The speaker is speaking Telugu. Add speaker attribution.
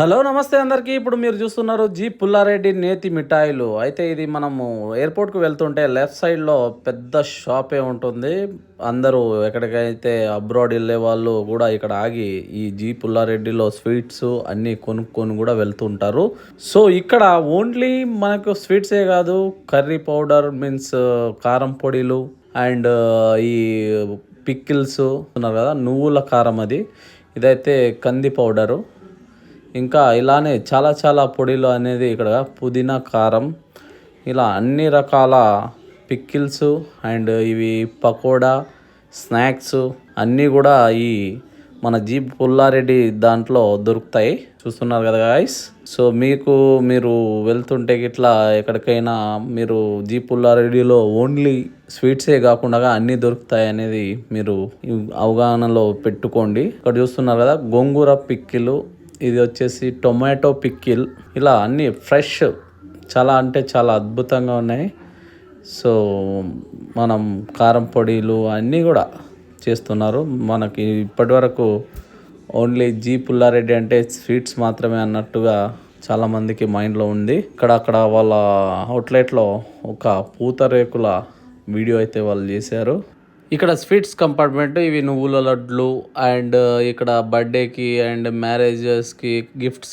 Speaker 1: హలో నమస్తే అందరికీ. ఇప్పుడు మీరు చూస్తున్నారు జీ పుల్లారెడ్డి నేతి మిఠాయిలు. అయితే ఇది మనము ఎయిర్పోర్ట్కి వెళ్తుంటే లెఫ్ట్ సైడ్లో పెద్ద షాపే ఉంటుంది. అందరూ ఎక్కడికైతే అబ్రాడ్ వెళ్ళే వాళ్ళు కూడా ఇక్కడ ఆగి ఈ జీ పుల్లారెడ్డిలో స్వీట్స్ అన్నీ కొనుక్కొని కూడా వెళ్తుంటారు. సో ఇక్కడ ఓన్లీ మనకు స్వీట్సే కాదు కర్రీ పౌడర్ మీన్స్ కారం పొడిలు అండ్ ఈ పిక్కిల్స్ ఉన్నారు కదా నువ్వుల కారం అది. ఇదైతే కంది పౌడరు. ఇంకా ఇలానే చాలా చాలా పొడిలు అనేది ఇక్కడ పుదీనా కారం ఇలా అన్ని రకాల పిక్కిల్స్ అండ్ ఇవి పకోడా స్నాక్స్ అన్నీ కూడా ఈ మన జీప్ పుల్లారెడ్డి దాంట్లో దొరుకుతాయి. చూస్తున్నారు కదా గాయస్ సో మీకు మీరు వెళ్తుంటే ఇట్లా ఎక్కడికైనా మీరు జీప్ పుల్లారెడ్డిలో ఓన్లీ స్వీట్సే కాకుండా అన్నీ దొరుకుతాయి అనేది మీరు అవగాహనలో పెట్టుకోండి. ఇక్కడ చూస్తున్నారు కదా గోంగూర పిక్కిలు ఇది వచ్చేసి టొమాటో పిక్కిల్. ఇలా అన్నీ ఫ్రెష్ చాలా అంటే చాలా అద్భుతంగా ఉన్నాయి. సో మనం కారం పొడిలు అన్నీ కూడా చేస్తున్నారు. మనకి ఇప్పటివరకు ఓన్లీ జీ పుల్లారెడ్డి అంటే స్వీట్స్ మాత్రమే అన్నట్టుగా చాలామందికి మైండ్లో ఉంది. ఇక్కడ అక్కడ వాళ్ళ అవుట్లెట్లో ఒక పూతరేకుల వీడియో అయితే వాళ్ళు చేశారు. ఇక్కడ స్వీట్స్ కంపార్ట్మెంట్ ఇవి నువ్వుల లడ్లు అండ్ ఇక్కడ బర్త్డేకి అండ్ మ్యారేజెస్కి గిఫ్ట్స్